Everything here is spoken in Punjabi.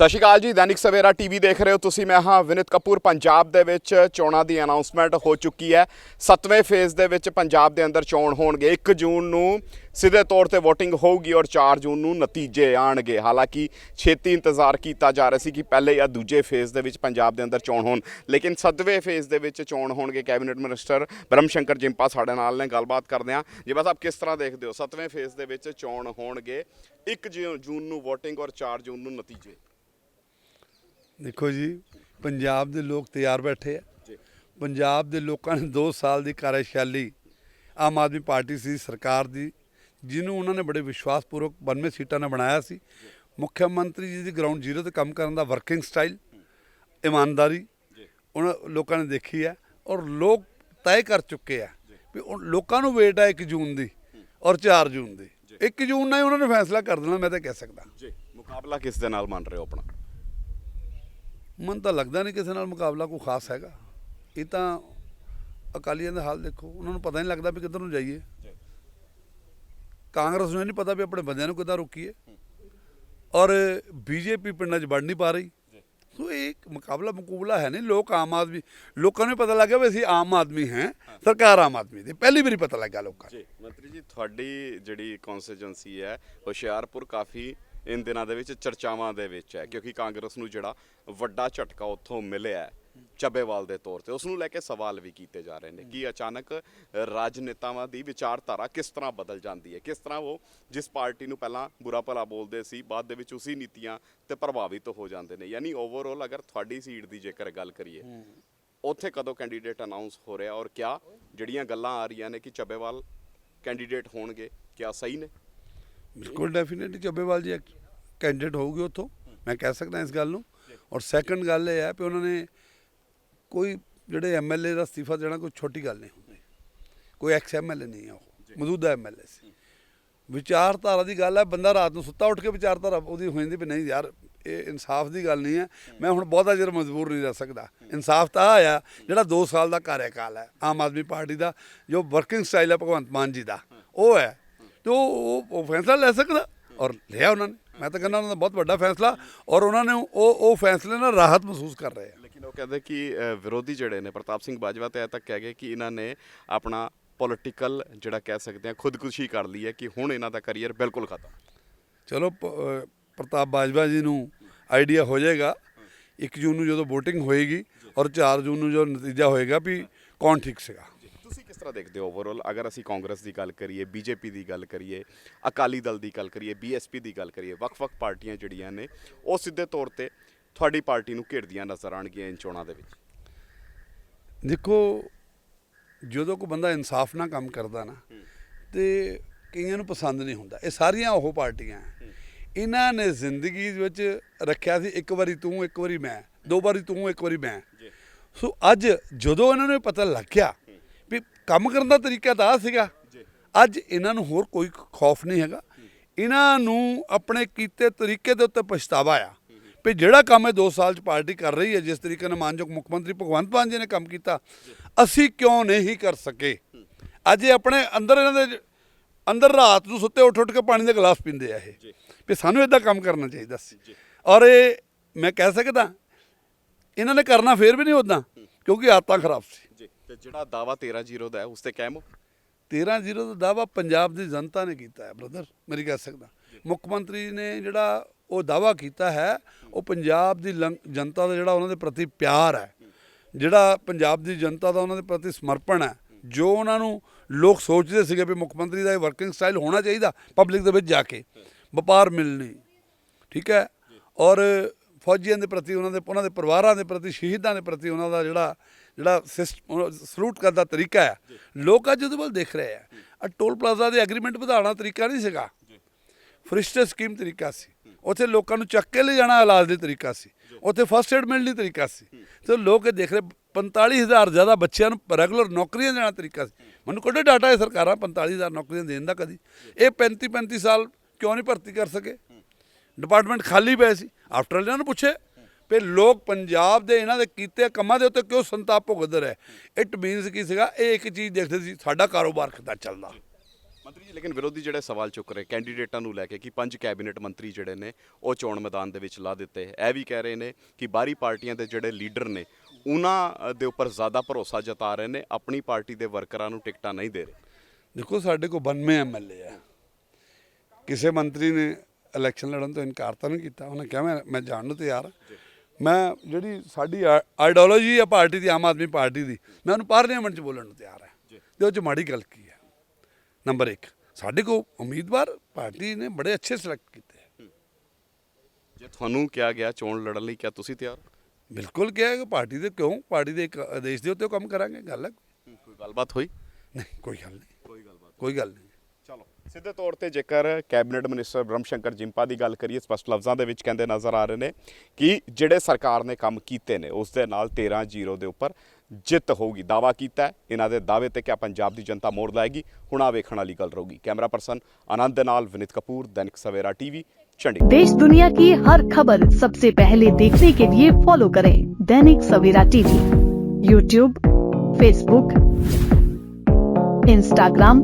ਸਤਿ ਸ਼੍ਰੀ ਅਕਾਲ ਜੀ, ਦੈਨਿਕ ਸਵੇਰਾ ਟੀਵੀ ਦੇਖ ਰਹੇ ਹੋ ਤੁਸੀਂ। ਮੈਂ ਹਾਂ ਵਿਨਿਤ ਕਪੂਰ। ਪੰਜਾਬ ਦੇ ਵਿੱਚ ਚੋਣਾਂ ਦੀ ਅਨਾਉਂਸਮੈਂਟ ਹੋ ਚੁੱਕੀ ਹੈ। ਸੱਤਵੇਂ ਫੇਜ਼ ਦੇ ਵਿੱਚ ਪੰਜਾਬ ਦੇ ਅੰਦਰ ਚੋਣ ਹੋਣਗੇ। 1 ਜੂਨ ਨੂੰ ਸਿੱਧੇ ਤੌਰ ਤੇ VOTING ਹੋਊਗੀ ਔਰ 4 ਜੂਨ ਨੂੰ ਨਤੀਜੇ ਆਣਗੇ। ਹਾਲਾਂਕਿ ਛੇਤੀ ਇੰਤਜ਼ਾਰ ਕੀਤਾ ਜਾ ਰਿਹਾ ਸੀ ਕਿ ਪਹਿਲੇ ਜਾਂ ਦੂਜੇ ਫੇਜ਼ ਦੇ ਵਿੱਚ ਪੰਜਾਬ ਦੇ ਅੰਦਰ ਚੋਣ ਹੋਣ। ਲੇਕਿਨ ਸੱਤਵੇਂ ਫੇਜ਼ ਦੇ ਵਿੱਚ ਚੋਣ ਹੋਣਗੇ ਕੈਬਨਿਟ ਮਿਨਿਸਟਰ ਬ੍ਰਹਮ ਸ਼ੰਕਰ ਜਿੰਪਾ ਸਾਡੇ ਨਾਲ ਨੇ। ਗੱਲਬਾਤ ਕਰਦੇ ਹਾਂ। ਜੀ ਬਸ ਆਪ ਕਿਸ ਤਰ੍ਹਾਂ ਦੇਖਦੇ ਹੋ? ਸੱਤਵੇਂ ਫੇਜ਼ ਦੇ ਵਿੱਚ ਚੋਣ ਹੋਣਗੇ। 1 ਜੂਨ ਨੂੰ VOTING ਔਰ 4 ਜੂਨ ਨੂੰ ਨਤੀਜੇ। ਦੇਖੋ ਜੀ ਪੰਜਾਬ ਦੇ ਲੋਕ ਤਿਆਰ ਬੈਠੇ ਆ। ਪੰਜਾਬ ਦੇ ਲੋਕਾਂ ਨੇ 2 ਸਾਲ ਦੀ ਕਾਰਜਸ਼ੈਲੀ ਆਮ ਆਦਮੀ ਪਾਰਟੀ ਸੀ ਸਰਕਾਰ ਦੀ ਜਿਹਨੂੰ ਉਹਨਾਂ ਨੇ ਬੜੇ ਵਿਸ਼ਵਾਸਪੂਰਵਕ 92 ਸੀਟਾਂ ਨਾਲ ਬਣਾਇਆ ਸੀ। ਮੁੱਖ ਮੰਤਰੀ ਜੀ ਦੀ ਗਰਾਊਂਡ ਜ਼ੀਰੋ ਤੇ ਕੰਮ ਕਰਨ ਦਾ ਵਰਕਿੰਗ ਸਟਾਈਲ ਇਮਾਨਦਾਰੀ ਉਹਨਾਂ ਲੋਕਾਂ ਨੇ ਦੇਖੀ ਹੈ ਔਰ ਲੋਕ ਤੈਅ ਕਰ ਚੁੱਕੇ ਆ ਵੀ ਉਹ ਲੋਕਾਂ ਨੂੰ ਵੇਟ ਹੈ 1 ਜੂਨ ਦੀ ਔਰ 4 ਜੂਨ ਦੀ। 1 ਜੂਨ ਨਾਲ ਹੀ ਉਹਨਾਂ ਨੇ ਫੈਸਲਾ ਕਰ ਦੇਣਾ ਮੈਂ ਤਾਂ ਕਹਿ ਸਕਦਾ। ਜੀ ਮੁਕਾਬਲਾ ਕਿਸ ਦੇ ਨਾਲ ਮੰਨ ਰਹੇ ਹੋ ਆਪਣਾ? ਮਨ ਤਾਂ ਲੱਗਦਾ ਨਹੀਂ ਕਿਸੇ ਨਾਲ ਮੁਕਾਬਲਾ ਕੋਈ ਖਾਸ ਹੈਗਾ। ਇਹ ਤਾਂ ਅਕਾਲੀਆਂ ਦਾ ਹਾਲ ਦੇਖੋ ਉਹਨਾਂ ਨੂੰ ਪਤਾ ਨਹੀਂ ਲੱਗਦਾ ਵੀ ਕਿੱਧਰ ਨੂੰ ਜਾਈਏ। ਕਾਂਗਰਸ ਨੂੰ ਨਹੀਂ ਪਤਾ ਵੀ ਆਪਣੇ ਬੰਦਿਆਂ ਨੂੰ ਕਿੱਦਾਂ ਰੋਕੀਏ। ਔਰ ਬੀਜੇਪੀ ਪਿੰਡਾਂ 'ਚ ਵੜ ਨਹੀਂ ਪਾ ਰਹੀ। ਸੋ ਇਹ ਇੱਕ ਮੁਕਾਬਲਾ ਮੁਕਾਬਲਾ ਹੈ ਨਹੀਂ ਲੋਕ ਆਮ ਆਦਮੀ ਲੋਕਾਂ ਨੂੰ ਪਤਾ ਲੱਗਾ ਵੀ ਅਸੀਂ ਆਮ ਆਦਮੀ ਹੈ ਸਰਕਾਰ ਆਮ ਆਦਮੀ ਦੀ ਪਹਿਲੀ ਵਾਰੀ ਪਤਾ ਲੱਗਾ ਲੋਕਾਂ ਜੀ ਮੰਤਰੀ ਜੀ ਤੁਹਾਡੀ ਜਿਹੜੀ ਕਨਸਟੀਟੂਐਂਸੀ ਹੈ ਹੁਸ਼ਿਆਰਪੁਰ ਕਾਫੀ ਇਨ ਦਿਨਾਂ ਦੇ ਵਿੱਚ ਚਰਚਾਵਾਂ ਦੇ ਵਿੱਚ ਹੈ, ਕਿਉਂਕਿ ਕਾਂਗਰਸ ਨੂੰ ਜਿਹੜਾ ਵੱਡਾ ਝਟਕਾ ਉੱਥੋਂ ਮਿਲਿਆ ਹੈ, ਚੱਬੇਵਾਲ ਦੇ ਤੌਰ ਤੇ ਉਸ ਨੂੰ ਲੈ ਕੇ ਸਵਾਲ ਵੀ ਕੀਤੇ ਜਾ ਰਹੇ ਨੇ ਕਿ ਅਚਾਨਕ ਰਾਜਨੇਤਾਵਾਂ ਦੀ ਵਿਚਾਰਧਾਰਾ ਕਿਸ ਤਰ੍ਹਾਂ ਬਦਲ ਜਾਂਦੀ ਹੈ, ਕਿਸ ਤਰ੍ਹਾਂ ਉਹ ਜਿਸ ਪਾਰਟੀ ਨੂੰ ਪਹਿਲਾਂ ਬੁਰਾ ਭਲਾ ਬੋਲਦੇ ਸੀ, ਬਾਅਦ ਦੇ ਵਿੱਚ ਉਸੇ ਨੀਤੀਆਂ ਤੇ ਪ੍ਰਭਾਵਿਤ ਹੋ ਜਾਂਦੇ ਨੇ, ਯਾਨੀ ਓਵਰਆਲ ਅਗਰ ਤੁਹਾਡੀ ਸੀਟ ਦੀ ਜੇਕਰ ਗੱਲ ਕਰੀਏ, ਉੱਥੇ ਕਦੋਂ ਕੈਂਡੀਡੇਟ ਅਨਾਉਂਸ ਹੋ ਰਿਹਾ ਔਰ ਕਿਆ ਜਿਹੜੀਆਂ ਗੱਲਾਂ ਆ ਰਹੀਆਂ ਨੇ ਕਿ ਚੱਬੇਵਾਲ ਕੈਂਡੀਡੇਟ ਹੋਣਗੇ, ਕਿਆ ਸਹੀ ਨੇ? ਬਿਲਕੁਲ ਡੈਫੀਨਿਟਲੀ ਚੱਬੇਵਾਲ ਜੀ ਕੈਂਡੀਡੇਟ ਹੋਊਗੇ ਉੱਥੋਂ ਮੈਂ ਕਹਿ ਸਕਦਾ ਇਸ ਗੱਲ ਨੂੰ। ਔਰ ਸੈਕੰਡ ਗੱਲ ਇਹ ਹੈ ਕਿ ਉਹਨਾਂ ਨੇ ਕੋਈ ਜਿਹੜੇ ਐਮਐਲਏ ਦਾ ਅਸਤੀਫਾ ਦੇਣਾ ਕੋਈ ਛੋਟੀ ਗੱਲ ਨਹੀਂ ਹੁੰਦੀ। ਕੋਈ ਐਕਸ ਐਮਐਲਏ ਨਹੀਂ ਹੈ ਉਹ ਮੌਜੂਦਾ ਐਮਐਲਏ ਸੀ। ਵਿਚਾਰਧਾਰਾ ਦੀ ਗੱਲ ਹੈ ਬੰਦਾ ਰਾਤ ਨੂੰ ਸੁੱਤਾ ਉੱਠ ਕੇ ਵਿਚਾਰਧਾਰਾ ਉਹਦੀ ਹੋ ਜਾਂਦੀ ਵੀ ਨਹੀਂ ਯਾਰ ਇਹ ਇਨਸਾਫ ਦੀ ਗੱਲ ਨਹੀਂ ਹੈ। ਮੈਂ ਹੁਣ ਬਹੁਤਾ ਚਿਰ ਮਜਬੂਰ ਨਹੀਂ ਰਹਿ ਸਕਦਾ। ਇਨਸਾਫ ਤਾਂ ਆਹ ਆ ਜਿਹੜਾ 2 ਸਾਲ ਦਾ ਕਾਰਜਕਾਲ ਹੈ ਆਮ ਆਦਮੀ ਪਾਰਟੀ ਦਾ ਜੋ ਵਰਕਿੰਗ ਸਟਾਈਲ ਹੈ ਭਗਵੰਤ ਮਾਨ ਜੀ ਦਾ ਉਹ ਹੈ। ਤੇ ਉਹ ਉਹ- ਫੈਸਲਾ ਲੈ ਸਕਦਾ। ਔਰ ਲਿਆ ਉਹਨਾਂ ਨੇ। ਮੈਂ ਤਾਂ ਕਹਿੰਦਾ ਉਹਨਾਂ ਦਾ ਬਹੁਤ ਵੱਡਾ ਫੈਸਲਾ। ਔਰ ਉਹਨਾਂ ਨੇ ਉਹ ਉਹ ਫੈਸਲੇ ਨਾਲ ਰਾਹਤ ਮਹਿਸੂਸ ਕਰ ਰਹੇ ਆ। ਲੇਕਿਨ ਉਹ ਕਹਿੰਦੇ ਕਿ ਵਿਰੋਧੀ ਜਿਹੜੇ ਨੇ ਪ੍ਰਤਾਪ ਸਿੰਘ ਬਾਜਵਾ ਤੇ ਇਹ ਤੱਕ ਕਹਿ ਗਏ ਕਿ ਇਹਨਾਂ ਨੇ ਆਪਣਾ ਪੋਲਿਟੀਕਲ ਜਿਹੜਾ ਕਹਿ ਸਕਦੇ ਆ ਖੁਦਕੁਸ਼ੀ ਕਰ ਲਈ ਹੈ ਕਿ ਹੁਣ ਇਹਨਾਂ ਦਾ ਕੈਰੀਅਰ ਬਿਲਕੁਲ ਖਤਮ। ਚਲੋ ਪ੍ਰਤਾਪ ਬਾਜਵਾ ਜੀ ਨੂੰ ਆਈਡੀਆ ਹੋ ਜਾਏਗਾ। 1 ਜੂਨ ਨੂੰ ਜਦੋਂ VOTING ਹੋਏਗੀ ਔਰ 4 ਜੂਨ ਨੂੰ ਜੋ ਨਤੀਜਾ ਹੋਏਗਾ ਵੀ ਕੌਣ ਠੀਕ ਸੀਗਾ। ਤਰ੍ਹਾਂ ਦੇਖਦੇ ਹੋ ਓਵਰਆਲ ਅਗਰ ਅਸੀਂ ਕਾਂਗਰਸ ਦੀ ਗੱਲ ਕਰੀਏ ਬੀਜੇਪੀ ਦੀ ਗੱਲ ਕਰੀਏ ਅਕਾਲੀ ਦਲ ਦੀ ਗੱਲ ਕਰੀਏ ਬੀਐਸਪੀ ਦੀ ਗੱਲ ਕਰੀਏ ਵੱਖ-ਵੱਖ ਪਾਰਟੀਆਂ ਜਿਹੜੀਆਂ ਨੇ ਉਹ ਸਿੱਧੇ ਤੌਰ ਤੇ ਤੁਹਾਡੀ ਪਾਰਟੀ ਨੂੰ ਘੇਰਦੀਆਂ ਨਜ਼ਰ ਆਣਗੀਆਂ ਇਨ ਚੋਣਾਂ ਦੇ ਵਿੱਚ। ਦੇਖੋ ਜਦੋਂ ਕੋਈ ਬੰਦਾ ਇਨਸਾਫ ਨਾਲ ਕੰਮ ਕਰਦਾ ਨਾ ਤੇ ਕਈਆਂ ਨੂੰ ਪਸੰਦ ਨਹੀਂ ਹੁੰਦਾ। ਇਹ ਸਾਰੀਆਂ ਉਹ ਪਾਰਟੀਆਂ। ਇਹਨਾਂ ਨੇ ਜ਼ਿੰਦਗੀ ਵਿੱਚ ਰੱਖਿਆ ਸੀ ਇੱਕ ਵਾਰੀ ਤੂੰ ਇੱਕ ਵਾਰੀ ਮੈਂ ਦੋ ਵਾਰੀ ਤੂੰ ਇੱਕ ਵਾਰੀ ਮੈਂ। ਸੋ ਅੱਜ ਜਦੋਂ ਇਹਨਾਂ ਨੂੰ ਪਤਾ ਲੱਗਿਆ ਵੀ ਕੰਮ ਕਰਨ ਦਾ ਤਰੀਕਾ ਤਾਂ ਆਹ ਸੀਗਾ। ਅੱਜ ਇਹਨਾਂ ਨੂੰ ਹੋਰ ਕੋਈ ਖੌਫ ਨਹੀਂ ਹੈਗਾ। ਇਹਨਾਂ ਨੂੰ ਆਪਣੇ ਕੀਤੇ ਤਰੀਕੇ ਦੇ ਉੱਤੇ ਪਛਤਾਵਾ ਆ। ਵੀ ਜਿਹੜਾ ਕੰਮ ਇਹ 2 ਸਾਲ ਚ ਪਾਰਟੀ ਕਰ ਰਹੀ ਹੈ ਜਿਸ ਤਰੀਕੇ ਨਾਲ ਮਾਨਯੋਗ ਮੁੱਖ ਮੰਤਰੀ ਭਗਵੰਤ ਮਾਨ ਜੀ ਨੇ ਕੰਮ ਕੀਤਾ ਅਸੀਂ ਕਿਉਂ ਨਹੀਂ ਕਰ ਸਕੇ? ਅੱਜ ਇਹ ਆਪਣੇ ਅੰਦਰ ਇਹਨਾਂ ਦੇ ਅੰਦਰ ਰਾਤ ਨੂੰ ਸੁੱਤੇ ਉੱਠ ਉੱਠ ਕੇ ਪਾਣੀ ਦੇ ਗਲਾਸ ਪੀਂਦੇ ਆ ਇਹ। ਵੀ ਸਾਨੂੰ ਇਦਾਂ ਕੰਮ ਕਰਨਾ ਚਾਹੀਦਾ ਸੀ। ਔਰ ਇਹ ਮੈਂ ਕਹਿ ਸਕਦਾ ਇਹਨਾਂ ਨੇ ਕਰਨਾ ਫੇਰ ਵੀ ਨਹੀਂ ਉਦਾਂ ਕਿਉਂਕਿ ਆਦਤਾਂ ਖਰਾਬ ਸੀ। ਤੇ ਜਿਹੜਾ ਦਾਵਾ 13-0 ਦਾ ਹੈ ਉਸ ਤੇ ਕਾਇਮ ਹੋ 13-0 ਦਾ ਦਾਵਾ ਪੰਜਾਬ ਦੀ ਜਨਤਾ ਨੇ ਕੀਤਾ ਹੈ ਬ੍ਰਦਰ ਮੇਰੀ ਕਹਿ ਸਕਦਾ ਮੁੱਖ ਮੰਤਰੀ ਨੇ ਜਿਹੜਾ ਉਹ ਦਾਵਾ ਕੀਤਾ ਹੈ ਉਹ ਪੰਜਾਬ ਦੀ ਜਨਤਾ ਦਾ ਜਿਹੜਾ ਉਹਨਾਂ ਦੇ ਪ੍ਰਤੀ ਪਿਆਰ ਹੈ ਜਿਹੜਾ ਪੰਜਾਬ ਦੀ ਜਨਤਾ ਦਾ ਉਹਨਾਂ ਦੇ ਪ੍ਰਤੀ ਸਮਰਪਣ ਹੈ ਜੋ ਉਹਨਾਂ ਨੂੰ ਲੋਕ ਸੋਚਦੇ ਸੀਗੇ ਵੀ ਮੁੱਖ ਮੰਤਰੀ ਦਾ ਇਹ ਵਰਕਿੰਗ ਸਟਾਈਲ ਹੋਣਾ ਚਾਹੀਦਾ ਪਬਲਿਕ ਦੇ ਵਿੱਚ ਜਾ ਕੇ ਵਪਾਰ ਮਿਲਣੀ ਠੀਕ ਹੈ? ਔਰ ਫੌਜੀਆਂ ਦੇ ਪ੍ਰਤੀ ਉਹਨਾਂ ਦੇ ਉਹਨਾਂ ਦੇ ਪਰਿਵਾਰਾਂ ਦੇ ਪ੍ਰਤੀ ਸ਼ਹੀਦਾਂ ਦੇ ਪ੍ਰਤੀ ਉਹਨਾਂ ਦਾ ਜਿਹੜਾ ਜਿਹੜਾ ਸਲੂਟ ਕਰਦਾ ਤਰੀਕਾ ਹੈ। ਲੋਕ ਅੱਜ ਉਹਦੇ ਵੱਲ ਦੇਖ ਰਹੇ ਆ ਆ ਟੋਲ ਪਲਾਜ਼ਾ ਦੇ ਐਗਰੀਮੈਂਟ ਵਧਾਉਣਾ ਤਰੀਕਾ ਨਹੀਂ ਸੀਗਾ। ਫਰਿਸ਼ਤੇ ਸਕੀਮ ਤਰੀਕਾ ਸੀ। ਉੱਥੇ ਲੋਕਾਂ ਨੂੰ ਚੱਕ ਕੇ ਲੈ ਜਾਣਾ ਇਲਾਜ ਦੇ ਤਰੀਕਾ ਸੀ। ਉੱਥੇ ਫਸਟ ਏਡ ਮਿਲਣੀ ਤਰੀਕਾ ਸੀ। ਤੇ ਲੋਕ ਇਹ ਦੇਖ ਰਹੇ 45000 ਜ਼ਿਆਦਾ ਬੱਚਿਆਂ ਨੂੰ ਰੈਗੂਲਰ ਨੌਕਰੀਆਂ ਦੇਣਾ ਤਰੀਕਾ ਸੀ। ਮੈਨੂੰ ਕੋਡੇ ਡਾਟਾ ਹੈ ਸਰਕਾਰਾਂ 45000 ਨੌਕਰੀਆਂ ਦੇਣ ਦਾ ਕਦੀ। ਇਹ 35 35 ਸਾਲ ਕਿਉਂ ਨਹੀਂ ਭਰਤੀ ਕਰ ਸਕੇ? ਡਿਪਾਰਟਮੈਂਟ ਖਾਲੀ ਪਏ ਸੀ। ਆਫਟਰ ਇਹਨਾਂ ਨੂੰ ਪੁੱਛੇ। ਵੀ ਲੋਕ ਪੰਜਾਬ ਦੇ ਇਹਨਾਂ ਦੇ ਕੀਤੇ ਕੰਮਾਂ ਦੇ ਉੱਤੇ ਕਿਉਂ ਸੰਤਾਪ ਭੁਗਤ ਰਹੇ ਇਟ ਮੀਨਸ ਕੀ ਸੀਗਾ? ਇਹ ਇੱਕ ਚੀਜ਼ ਦੇਖਦੇ ਸੀ ਸਾਡਾ ਕਾਰੋਬਾਰ ਕਿੱਦਾਂ ਚੱਲਦਾ? ਮੰਤਰੀ ਜੀ ਲੇਕਿਨ ਵਿਰੋਧੀ ਜਿਹੜੇ ਸਵਾਲ ਚੁੱਕ ਰਹੇ ਕੈਂਡੀਡੇਟਾਂ ਨੂੰ ਲੈ ਕੇ ਕਿ ਪੰਜ ਕੈਬਨਿਟ ਮੰਤਰੀ ਜਿਹੜੇ ਨੇ ਉਹ ਚੋਣ ਮੈਦਾਨ ਦੇ ਵਿੱਚ ਲਾ ਦਿੱਤੇ। ਇਹ ਵੀ ਕਹਿ ਰਹੇ ਨੇ ਕਿ ਬਾਹਰੀ ਪਾਰਟੀਆਂ ਦੇ ਜਿਹੜੇ ਲੀਡਰ ਨੇ ਉਹਨਾਂ ਦੇ ਉੱਪਰ ਜ਼ਿਆਦਾ ਭਰੋਸਾ ਜਤਾ ਰਹੇ ਨੇ ਆਪਣੀ ਪਾਰਟੀ ਦੇ ਵਰਕਰਾਂ ਨੂੰ ਟਿਕਟਾਂ ਨਹੀਂ ਦੇ ਰਹੇ। ਦੇਖੋ ਸਾਡੇ ਕੋਲ 92 ਐਮਐਲਏ ਆ ਕਿਸੇ ਮੰਤਰੀ ਨੇ ਇਲੈਕਸ਼ਨ ਲੜਨ ਤੋਂ ਇਨਕਾਰ ਤਾਂ ਨਹੀਂ ਕੀਤਾ? ਉਹਨੇ ਕਿਹਾ ਮੈਂ ਮੈਂ ਜਾਣ ਨੂੰ ਤਿਆਰ ਹਾਂ। ਮੈਂ ਜਿਹੜੀ ਸਾਡੀ ਆਈਡੀਓਲੋਜੀ ਆ ਪਾਰਟੀ ਦੀ ਆਮ ਆਦਮੀ ਪਾਰਟੀ ਦੀ ਮੈਂ ਉਹਨੂੰ ਪਾਰਲੀਮੈਂਟ 'ਚ ਬੋਲਣ ਨੂੰ ਤਿਆਰ ਹਾਂ। ਤੇ ਉਹ 'ਚ ਮਾੜੀ ਗੱਲ ਕੀ ਹੈ? ਨੰਬਰ 1 ਸਾਡੇ ਕੋਲ ਉਮੀਦਵਾਰ ਪਾਰਟੀ ਨੇ ਬੜੇ ਅੱਛੇ ਸਿਲੈਕਟ ਕੀਤੇ ਹੈ। ਜੇ ਤੁਹਾਨੂੰ ਕਿਹਾ ਗਿਆ ਚੋਣ ਲੜਨ ਲਈ ਕਿਆ ਤੁਸੀਂ ਤਿਆਰ ਹੋ? ਬਿਲਕੁਲ ਕਿਹਾ ਕਿ ਪਾਰਟੀ ਦੇ ਕਿਉਂ? ਪਾਰਟੀ ਦੇ ਇੱਕ ਆਦੇਸ਼ ਦੇ ਉੱਤੇ ਕੰਮ ਕਰਾਂਗੇ ਗੱਲ ਹੈ। ਕੋਈ ਗੱਲਬਾਤ ਹੋਈ? ਨਹੀਂ ਕੋਈ ਗੱਲ ਨਹੀਂ। ਕੋਈ ਗੱਲਬਾਤ ਕੋਈ ਗੱਲ ਨਹੀਂ। ਸਿੱਧੇ ਤੌਰ ਤੇ ਜੇਕਰ ਕੈਬਨਿਟ ਮਿਨਿਸਟਰ ਬ੍ਰਹਮ ਸ਼ੰਕਰ ਜਿੰਪਾ ਦੀ ਗੱਲ ਕਰੀਏ ਸਪਸ਼ਟ ਲਫ਼ਜ਼ਾਂ ਦੇ ਵਿੱਚ ਕਹਿੰਦੇ ਨਜ਼ਰ ਆ ਰਹੇ ਨੇ ਕਿ ਜਿਹੜੇ ਸਰਕਾਰ ਨੇ ਕੰਮ ਕੀਤੇ ਨੇ ਉਸ ਦੇ ਨਾਲ 13-0 ਦੇ ਉੱਪਰ ਜਿੱਤ ਹੋਊਗੀ ਦਾਵਾ ਕੀਤਾ ਹੈ ਇਹਨਾਂ ਦੇ ਦਾਅਵੇ ਤੇ ਕਿਆ ਪੰਜਾਬ ਦੀ ਜਨਤਾ ਮੋੜ ਲਾਏਗੀ ਹੁਣ ਆ ਵੇਖਣ ਵਾਲੀ ਗੱਲ ਰਹੂਗੀ ਕੈਮਰਾ ਪਰਸਨ ਆਨੰਦ ਦੇ ਨਾਲ ਵਿਨੀਤ ਕਪੂਰ ਦੈਨਿਕ ਸਵੇਰਾ ਟੀਵੀ ਚੰਡੀਗੜ੍ਹ देश दुनिया की हर खबर सबसे पहले देखने के लिए फॉलो करें Dainik Savera TV YouTube Facebook Instagram